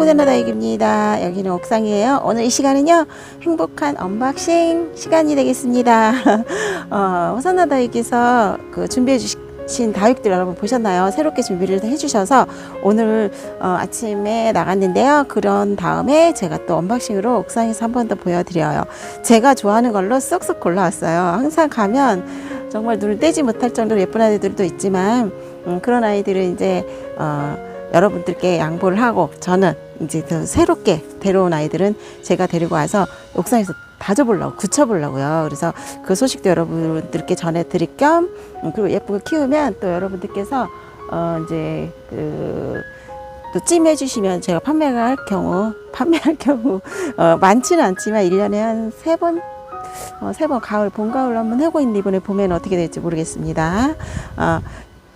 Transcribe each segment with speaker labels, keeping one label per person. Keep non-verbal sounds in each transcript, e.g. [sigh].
Speaker 1: 꾸데나다육입니다. 여기는 옥상이에요. 오늘 이 시간은요, 행복한 언박싱 시간이 되겠습니다. [laughs] 어, 호산나 다육에서 그 준비해 주신 다육들 여러분 보셨나요? 새롭게 준비를 해주셔서 오늘 어, 아침에 나갔는데요. 그런 다음에 제가 또 언박싱으로 옥상에서 한 번 더 보여드려요. 제가 좋아하는 걸로 쏙쏙 골라왔어요. 항상 가면 정말 눈을 떼지 못할 정도로 예쁜 아이들도 있지만 음, 그런 아이들은 이제 어, 여러분들께 양보를 하고 저는 이제 더 새롭게 데려온 아이들은 제가 데리고 와서 옥상에서 다져보려고 굳혀보려고요. 그래서 그 소식도 여러분들께 전해드릴 겸 음, 그리고 예쁘게 키우면 또 여러분들께서 어 이제 그 또 찜해 주시면 제가 판매가 할 경우 [laughs] 판매할 경우 어 많지는 않지만 일년에 한 세번 어, 세번 가을 봄 가을 한번 하고 있는데 이번에 봄에는 어떻게 될지 모르겠습니다. 어,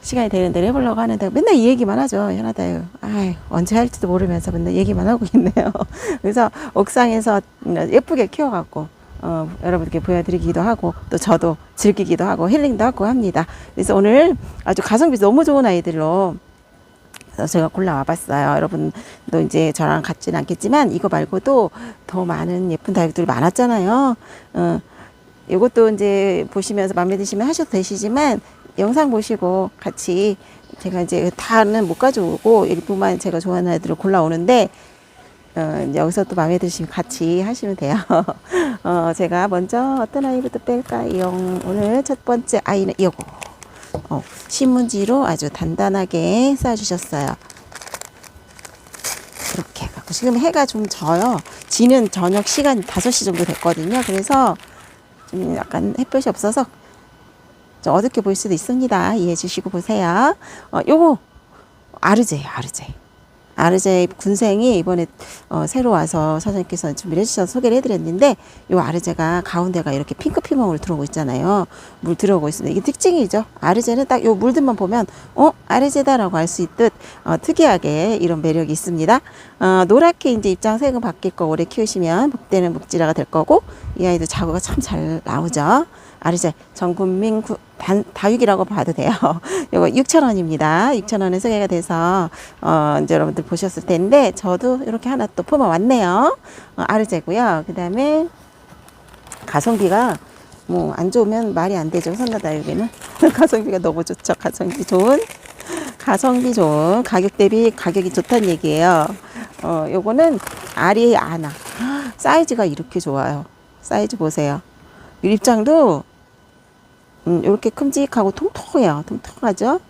Speaker 1: 시간이 되는 대로 해보려고 하는데 맨날 이 얘기만 하죠. 현아다요. 아 언제 할지도 모르면서 맨날 얘기만 하고 있네요. [laughs] 그래서 옥상에서 예쁘게 키워갖고 어, 여러분께 보여드리기도 하고 또 저도 즐기기도 하고 힐링도 하고 합니다. 그래서 오늘 아주 가성비 너무 좋은 아이들로 제가 골라와 봤어요. 여러분도 이제 저랑 같지는 않겠지만 이거 말고도 더 많은 예쁜 다육들 많았잖아요. 어, 이것도 이제 보시면서 마음에 드시면 하셔도 되시지만 영상 보시고 같이 제가 이제 다는 못 가져오고 일부만 제가 좋아하는 아이들을 골라오는데 어, 여기서 또 마음에 드시면 같이 하시면 돼요. [laughs] 어, 제가 먼저 어떤 아이부터 뺄까요? 오늘 첫 번째 아이는 이거. 어, 신문지로 아주 단단하게 쌓아주셨어요. 이렇게 지금 해가 좀 져요. 지는 저녁 시간 5시 정도 됐거든요. 그래서 좀 약간 햇볕이 없어서 좀 어둡게 보일 수도 있습니다. 이해해 주시고 보세요. 어, 요거 아르제예요, 아르제. 아르제 군생이 이번에 어, 새로 와서 사장님께서 준비를 해주셔서 소개를 해드렸는데 요 아르제가 가운데가 이렇게 핑크 피멍을 들어오고 있잖아요. 물 들어오고 있습니다. 이게 특징이죠. 아르제는 딱요 물들만 보면 어 아르제다라고 알 수 있듯 어, 특이하게 이런 매력이 있습니다. 어, 노랗게 이제 입장색은 바뀔 거 오래 키우시면 복대는 묵지라가 될 거고 이 아이도 자구가 참 잘 나오죠. 아르제 전국민 구, 단, 다육이라고 봐도 돼요. [laughs] 요거 6,000원입니다. 6,000원에 소개가 돼서 어, 이제 여러분들 보셨을 텐데 저도 이렇게 하나 또 품어 왔네요. 어, 아르제고요. 그 다음에 가성비가 뭐 안 좋으면 말이 안 되죠. 선나다육에는 [laughs] 가성비가 너무 좋죠. 가성비 좋은 가성비 좋은 가격 대비 가격이 좋다는 얘기예요. 어, 요거는 아리 아나 [gasps] 사이즈가 이렇게 좋아요. 사이즈 보세요. 입장도 음, 이렇게 큼직하고 통통해요. 통통하죠?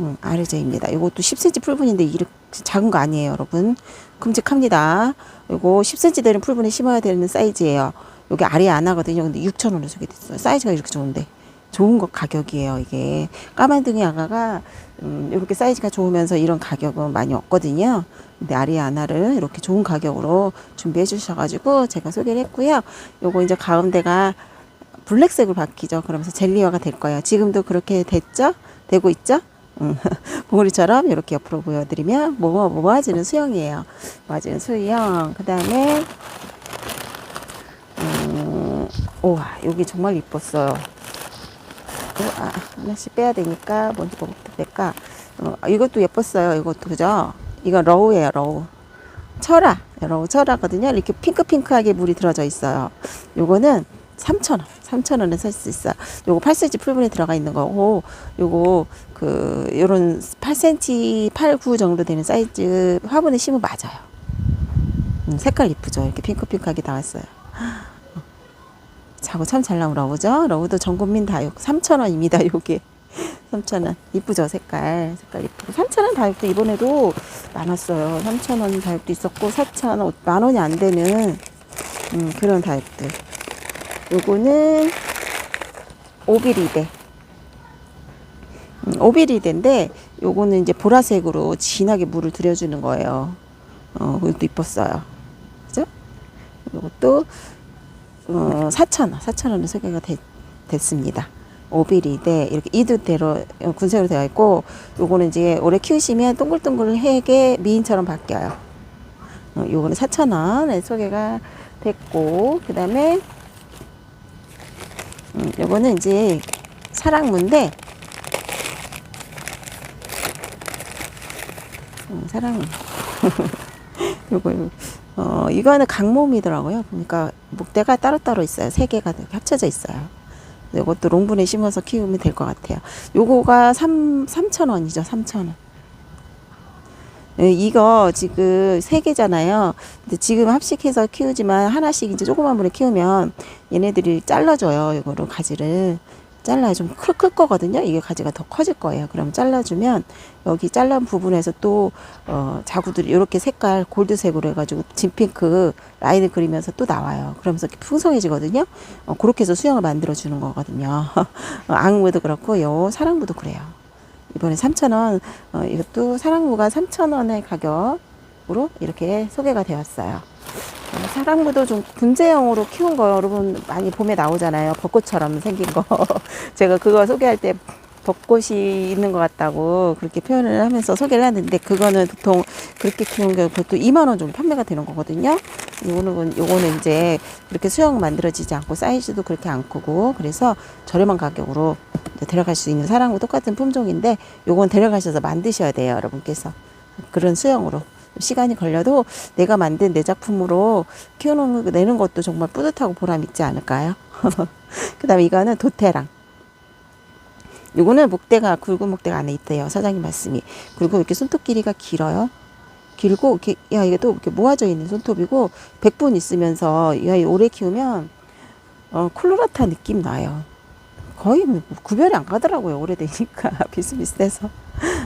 Speaker 1: 음, 아르제입니다. 이것도 10cm 풀분인데 이렇게 작은 거 아니에요, 여러분. 큼직합니다. 이거 10cm 되는 풀분에 심어야 되는 사이즈예요. 여기 아래 안 하거든요. 근데 6,000원에 소개됐어요. 사이즈가 이렇게 좋은데. 좋은 것 가격이에요, 이게. 까만둥이 아가가, 음, 이렇게 사이즈가 좋으면서 이런 가격은 많이 없거든요. 근데 아리아나를 이렇게 좋은 가격으로 준비해 주셔가지고 제가 소개를 했고요. 요거 이제 가운데가 블랙색으로 바뀌죠. 그러면서 젤리화가 될 거예요. 지금도 그렇게 됐죠? 되고 있죠? 음, [laughs] 봉우리처럼 이렇게 옆으로 보여드리면 뭐, 뭐, 모아지는 수영이에요. 모아지는 수영. 그 다음에, 음, 우와, 여기 정말 이뻤어요. 어, 아, 하나씩 빼야 되니까 먼저 뭐부터 뺄까? 어, 이것도 예뻤어요. 이것도 그죠? 이건 러우예요, 러우. 철아, 러우 철아거든요. 이렇게 핑크핑크하게 물이 들어져 있어요. 요거는 3,000원. 3,000원에 살 수 있어요. 요거 8cm 풀분에 들어가 있는 거고, 요거 그 요런 8cm, 8, 9 정도 되는 사이즈 화분에 심으면 맞아요. 음, 색깔 이쁘죠? 이렇게 핑크핑크하게 나왔어요. 자고 참 잘 나온 러브죠? 러브도 전국민 다육 3,000원입니다. 요게 [laughs] 3,000원. 이쁘죠? 색깔. 색깔 이쁘고. 3,000원 다육도 이번에도 많았어요. 3,000원 다육도 있었고, 4,000원, 만 원이 안 되는 음, 그런 다육들. 요거는 오비리데. 음, 오비리데인데 요거는 이제 보라색으로 진하게 물을 들여주는 거예요. 어, 그것도 이뻤어요. 그죠? 요것도 어, 4,000원, 4,000원에 소개가 됐, 됐습니다. 오비리데 이렇게 이두대로 군색으로 되어 있고 요거는 이제 오래 키우시면 동글동글하게 미인처럼 바뀌어요. 어, 요거는 4,000원에 소개가 됐고 그 다음에 음, 요거는 이제 사랑무인데 음, 사랑무 [laughs] 요거 어 이거는 강몸이더라고요. 보니까 목대가 따로따로 있어요. 세 개가 합쳐져 있어요. 이것도 롱분에 심어서 키우면 될 것 같아요. 요거가 3 3,000원이죠. 3,000원. 예, 이거 지금 세 개잖아요. 근데 지금 합식해서 키우지만 하나씩 이제 조그만 분에 키우면 얘네들이 잘라줘요. 이거를 가지를 잘라야 좀 클 클 거거든요. 이게 가지가 더 커질 거예요. 그럼 잘라주면 여기 잘란 부분에서 또 어, 자구들이 이렇게 색깔 골드색으로 해가지고 진핑크 라인을 그리면서 또 나와요. 그러면서 이렇게 풍성해지거든요. 어, 그렇게 해서 수영을 만들어 주는 거거든요. [laughs] 어, 앙무도 그렇고 요 사랑무도 그래요. 이번에 3,000원, 어, 이것도 사랑무가 3,000원의 가격으로 이렇게 소개가 되었어요. 어, 사랑무도 좀 분재형으로 키운 거 여러분 많이 봄에 나오잖아요. 벚꽃처럼 생긴 거. [laughs] 제가 그거 소개할 때 벚꽃이 있는 것 같다고 그렇게 표현을 하면서 소개를 하는데 그거는 보통 그렇게 키운 게 보통 2만 원 정도 판매가 되는 거거든요. 요거는 요거는 이제 그렇게 수영 만들어지지 않고 사이즈도 그렇게 안 크고 그래서 저렴한 가격으로 데려갈 수 있는 사랑과 똑같은 품종인데 요건 데려가셔서 만드셔야 돼요, 여러분께서. 그런 수영으로. 시간이 걸려도 내가 만든 내 작품으로 키워놓는 거 내는 것도 정말 뿌듯하고 보람 있지 않을까요? [laughs] 그 다음에 이거는 도테랑. 요거는 목대가 굵은 목대가 안에 있대요. 사장님 말씀이. 그리고 이렇게 손톱 길이가 길어요. 길고 이렇게 야 이게 또 이렇게 모아져 있는 손톱이고 100분 있으면서 야 오래 키우면 어 콜로라타 느낌 나요. 거의 뭐 구별이 안 가더라고요. 오래되니까 [laughs] 비슷비슷해서.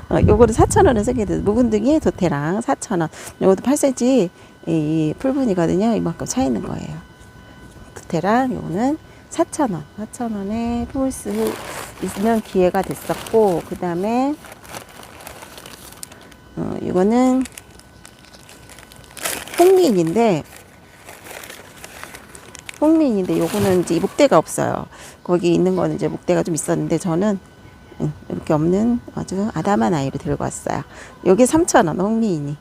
Speaker 1: 어, 요거를 4,000원에 쓰게 돼서 묵은둥이 도테랑 4,000원. 요것도 8cm 이 풀분이거든요. 이만큼 차 있는 거예요. 도테랑 요거는 4,000원. 4,000원에 품을 수 있으면 기회가 됐었고 그 다음에 어, 이거는 홍미인인데 홍미인인데 요거는 이제 목대가 없어요. 거기 있는 거는 이제 목대가 좀 있었는데 저는 음, 이렇게 없는 아주 아담한 아이를 들고 왔어요. 여기 3,000원 홍미인이.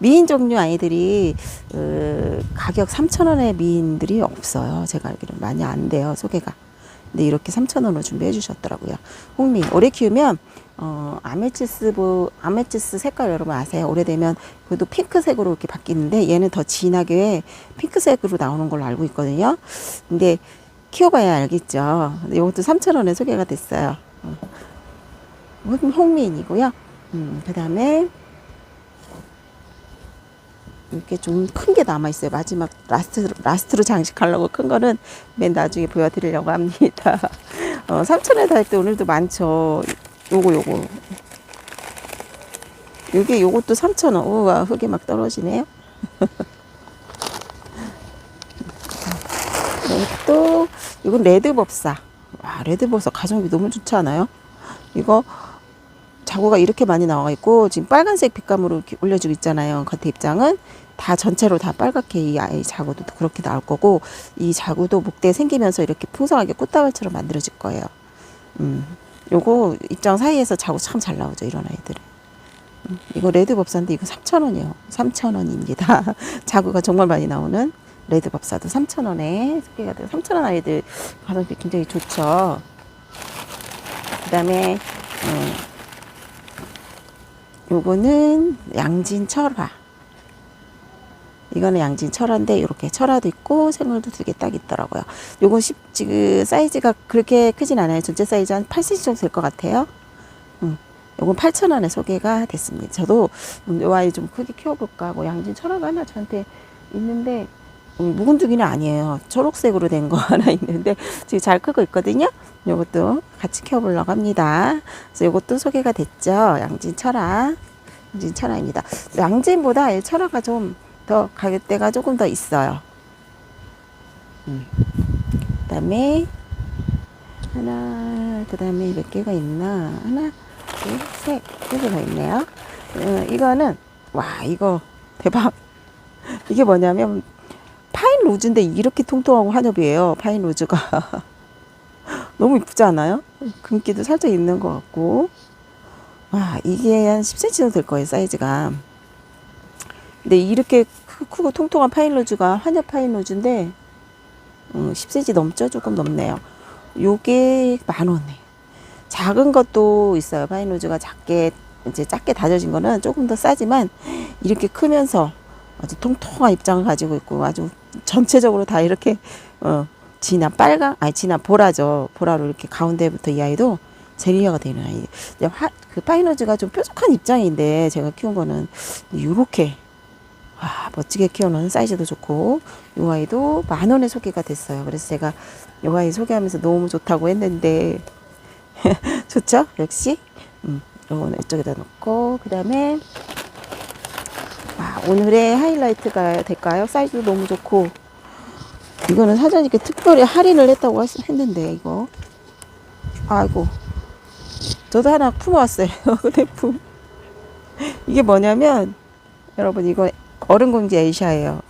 Speaker 1: 미인 종류 아이들이 어, 가격 3,000원의 미인들이 없어요. 제가 알기로 많이 안 돼요. 소개가. 근데 이렇게 3,000원으로 준비해 주셨더라고요. 홍미 오래 키우면 어, 아메치스 보 아메치스 색깔 여러분 아세요? 오래되면 그래도 핑크색으로 이렇게 바뀌는데 얘는 더 진하게 핑크색으로 나오는 걸로 알고 있거든요. 근데 키워봐야 알겠죠. 이것도 3,000원에 소개가 됐어요. 어. 홍- 홍미인이고요. 음, 그 다음에 이렇게 좀 큰 게 남아 있어요. 마지막 라스트 라스트로 장식하려고 큰 거는 맨 나중에 보여드리려고 합니다. [laughs] 어, 3천원에 달 때 오늘도 많죠. 요거 요거. 요게 요것도 3천원. 우와 흙이 막 떨어지네요. [laughs] 이것도 이건 레드 법사. 와 레드 법사 가성비 너무 좋지 않아요? 이거 자구가 이렇게 많이 나와 있고 지금 빨간색 빛감으로 올려주고 있잖아요. 겉에 입장은 다 전체로 다 빨갛게 이 아이 자구도 그렇게 나올 거고 이 자구도 목대 생기면서 이렇게 풍성하게 꽃다발처럼 만들어질 거예요. 음, 요거 입장 사이에서 자구 참 잘 나오죠 이런 아이들은. 음, 이거 레드 법사인데 이거 3,000원이요. 3,000원입니다. [laughs] 자구가 정말 많이 나오는 레드 법사도 3,000원에 소개가 돼요. 3,000원 아이들 가성비 굉장히 좋죠. 그다음에 음, 요거는 양진 철화. 이거는 양진 철화인데 이렇게 철화도 있고 생물도 두 개 딱 있더라고요. 요건 십, 지금 사이즈가 그렇게 크진 않아요. 전체 사이즈 한 8cm 정도 될 것 같아요. 음, 요건 8,000원에 소개가 됐습니다. 저도 음, 요 아이 좀 크게 키워볼까 뭐 양진 철화가 하나 저한테 있는데 음, 묵은둥이는 아니에요. 초록색으로 된 거 [laughs] 하나 있는데 지금 잘 크고 있거든요. 요것도 같이 키워보려고 합니다. 그래서 요것도 소개가 됐죠. 양진 철화. 양진 철화입니다. 양진보다 이 철화가 좀 더 가격대가 조금 더 있어요. 음. 그 다음에 하나, 그 다음에 몇 개가 있나? 하나, 둘, 셋, 세 개가 있네요. 어, 이거는 와 이거 대박. [laughs] 이게 뭐냐면 파인 로즈인데 이렇게 통통하고 한엽이에요. 파인 로즈가 [laughs] 너무 이쁘지 않아요? 금기도 살짝 있는 것 같고. 와 이게 한 10cm 정도 될 거예요 사이즈가. 근데 이렇게 크- 크고 통통한 파인 로즈가 한엽 파인 로즈인데 어, 10cm 넘죠? 조금 넘네요. 요게 만 원에. 작은 것도 있어요. 파인 로즈가 작게 이제 작게 다져진 거는 조금 더 싸지만 이렇게 크면서 아주 통통한 입장을 가지고 있고 아주 전체적으로 다 이렇게 어 진한 빨강 아니 진한 보라죠. 보라로 이렇게 가운데부터 이 아이도 제리아가 되는 아이. 화, 그 파이너즈가 좀 뾰족한 입장인데 제가 키운 거는 요렇게 와 멋지게 키워놓은 사이즈도 좋고 이 아이도 만 원에 소개가 됐어요. 그래서 제가 이 아이 소개하면서 너무 좋다고 했는데 [laughs] 좋죠? 역시? 음 요거는 이쪽에다 놓고 그 다음에 아, 오늘의 하이라이트가 될까요? 사이즈도 너무 좋고. 이거는 사장님께 특별히 할인을 했다고 했는데 이거. 아이고. 저도 하나 품어왔어요 대품. [laughs] 이게 뭐냐면 여러분 이거 어른공지 에이샤예요.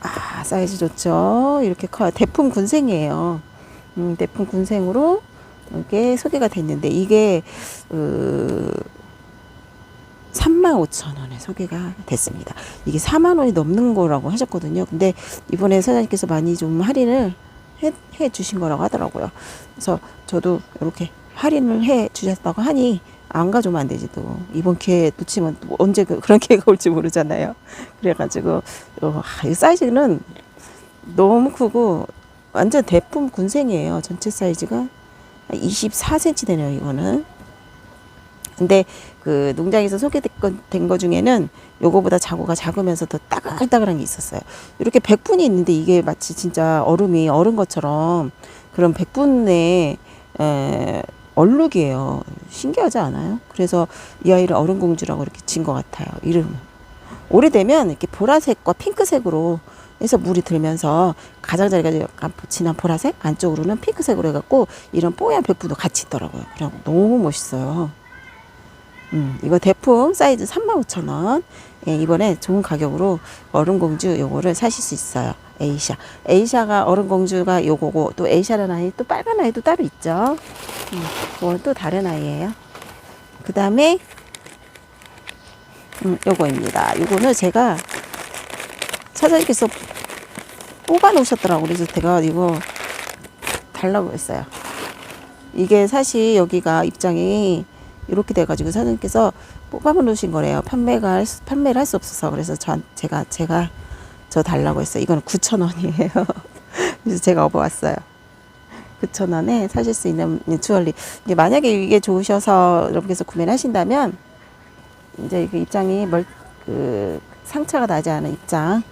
Speaker 1: 아 사이즈 좋죠? 이렇게 커요 대품 군생이에요. 음, 대품 군생으로 이렇게 소개가 됐는데 이게 그 35,000원에 소개가 됐습니다. 이게 4만 원이 넘는 거라고 하셨거든요. 근데 이번에 사장님께서 많이 좀 할인을 해, 해 주신 거라고 하더라고요. 그래서 저도 이렇게 할인을 해 주셨다고 하니 안 가져오면 안 되지 또 이번 기회에 놓치면 또 언제 그, 그런 [laughs] 기회가 올지 모르잖아요. 그래가지고 어, 아, 이 사이즈는 너무 크고 완전 대품 군생이에요. 전체 사이즈가 24cm 되네요. 이거는. 근데 그 농장에서 소개된 거 중에는 요거보다 자구가 작으면서 더 따글따글한 게 있었어요. 이렇게 백분이 있는데 이게 마치 진짜 얼음이 얼은 것처럼 그런 백분의 에, 얼룩이에요. 신기하지 않아요? 그래서 이 아이를 얼음공주라고 이렇게 진 것 같아요. 이름은. 오래되면 이렇게 보라색과 핑크색으로 해서 물이 들면서 가장자리가 약간 진한 보라색 안쪽으로는 핑크색으로 해갖고 이런 뽀얀 백분도 같이 있더라고요. 그냥 너무 멋있어요. 음, 이거 대품 사이즈 35,000원. 예, 이번에 좋은 가격으로 얼음공주 요거를 사실 수 있어요. 에이샤. 에이샤가 얼음공주가 요거고 또 에이샤라는 아이 또 빨간 아이도 따로 있죠. 음, 그건 또 다른 아이예요. 그 다음에 음, 요거입니다. 요거는 제가 사장님께서 뽑아 놓으셨더라고. 그래서 제가 이거 달라고 했어요. 이게 사실 여기가 입장이 이렇게 돼가지고 사장님께서 뽑아 놓으신 거래요. 판매가 판매를 할 수 없어서 그래서 저 제가 제가 저 달라고 했어요. 이거는 9천 원이에요. [laughs] 그래서 제가 업어왔어요. 9천 원에 사실 수 있는 주얼리. 이제 만약에 이게 좋으셔서 여러분께서 구매를 하신다면 이제 그 입장이 멀, 그 상처가 나지 않은 입장이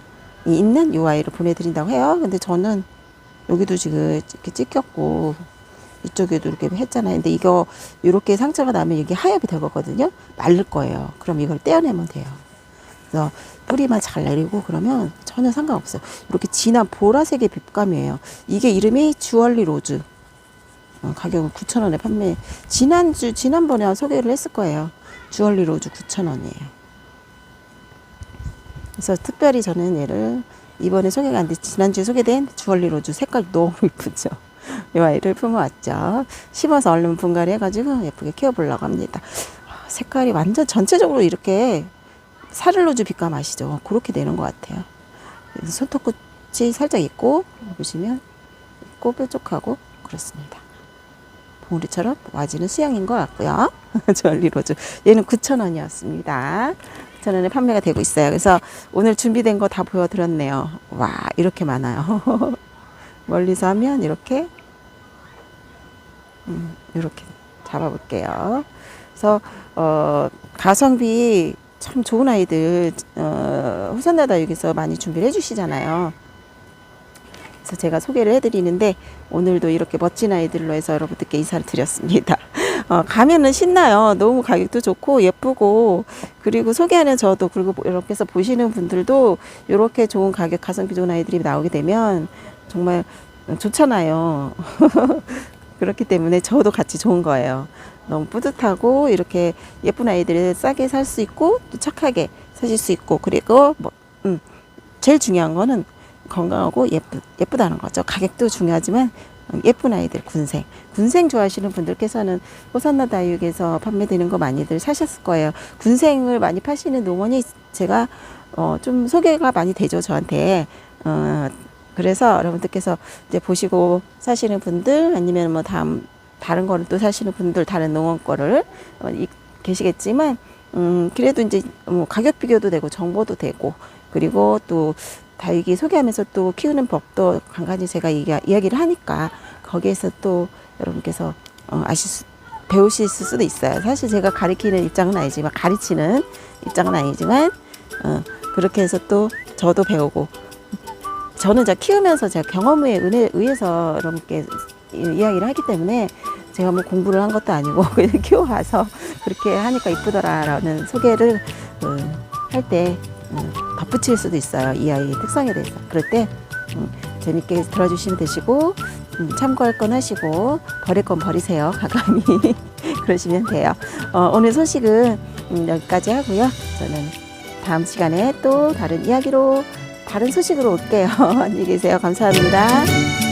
Speaker 1: 있는 요 아이를 보내드린다고 해요. 근데 저는 여기도 지금 이렇게 찍혔고 이쪽에도 이렇게 했잖아요. 근데 이거 이렇게 상처가 나면 이게 하엽이 될 거거든요. 마를 거예요. 그럼 이걸 떼어내면 돼요. 그래서 뿌리만 잘 내리고 그러면 전혀 상관없어요. 이렇게 진한 보라색의 빛감이에요. 이게 이름이 주얼리 로즈. 어, 가격은 9,000원에 판매. 지난주, 지난번에 소개를 했을 거예요. 주얼리 로즈 9,000원이에요. 그래서 특별히 저는 얘를 이번에 소개가 안 돼, 지난주에 소개된 주얼리 로즈 색깔 너무 [laughs] 이쁘죠. 이 아이를 품어왔죠. 심어서 얼른 분갈이 해가지고 예쁘게 키워보려고 합니다. 아, 색깔이 완전 전체적으로 이렇게 사를로즈 빛감 아시죠? 그렇게 되는 것 같아요. 손톱끝이 살짝 있고 보시면 있고 뾰족하고 그렇습니다. 봉우리처럼 와지는 수영인 것 같고요. [laughs] 주얼리로즈 얘는 9,000원이었습니다. 9,000원에 판매가 되고 있어요. 그래서 오늘 준비된 거 다 보여드렸네요. 와 이렇게 많아요. [laughs] 멀리서 하면 이렇게 음, 이렇게 잡아볼게요. 그래서 어, 가성비 참 좋은 아이들 어, 호산나다 여기서 많이 준비를 해주시잖아요. 그래서 제가 소개를 해드리는데 오늘도 이렇게 멋진 아이들로 해서 여러분들께 인사를 드렸습니다. [laughs] 어, 가면은 신나요. 너무 가격도 좋고 예쁘고 그리고 소개하는 저도 그리고 이렇게 해서 보시는 분들도 이렇게 좋은 가격 가성비 좋은 아이들이 나오게 되면 정말 좋잖아요. [laughs] 그렇기 때문에 저도 같이 좋은 거예요. 너무 뿌듯하고 이렇게 예쁜 아이들을 싸게 살 수 있고 또 착하게 사실 수 있고 그리고 뭐 음, 제일 중요한 거는 건강하고 예쁘 예쁘다는 거죠. 가격도 중요하지만 예쁜 아이들 군생 군생 좋아하시는 분들께서는 호산나 다육에서 판매되는 거 많이들 사셨을 거예요. 군생을 많이 파시는 농원이 제가 어, 좀 소개가 많이 되죠 저한테. 어, 그래서 여러분들께서 이제 보시고 사시는 분들 아니면 뭐 다음 다른 거를 또 사시는 분들 다른 농원 거를 어, 이, 계시겠지만 음, 그래도 이제 뭐 가격 비교도 되고 정보도 되고 그리고 또 다육이 소개하면서 또 키우는 법도 간간히 제가 이야, 이야기를 하니까 거기에서 또 여러분께서 어, 아실 수, 배우실 수도 있어요. 사실 제가 가리키는 입장은 아니지만 가르치는 입장은 아니지만 어, 그렇게 해서 또 저도 배우고 저는 제가 키우면서 제가 경험에 의해서 여러분께 이- 이야기를 하기 때문에 제가 뭐 공부를 한 것도 아니고 [laughs] 그냥 키워와서 그렇게 하니까 이쁘더라라는 소개를 어, 할때 어, 덧붙일 수도 있어요. 이 아이의 특성에 대해서. 그럴 때 음, 재밌게 들어주시면 되시고 음, 참고할 건 하시고 버릴 건 버리세요. [laughs] 가감히 그러시면 돼요. 어, 오늘 소식은 음, 여기까지 하고요. 저는 다음 시간에 또 다른 이야기로 다른 소식으로 올게요. [laughs] 안녕히 계세요. 감사합니다.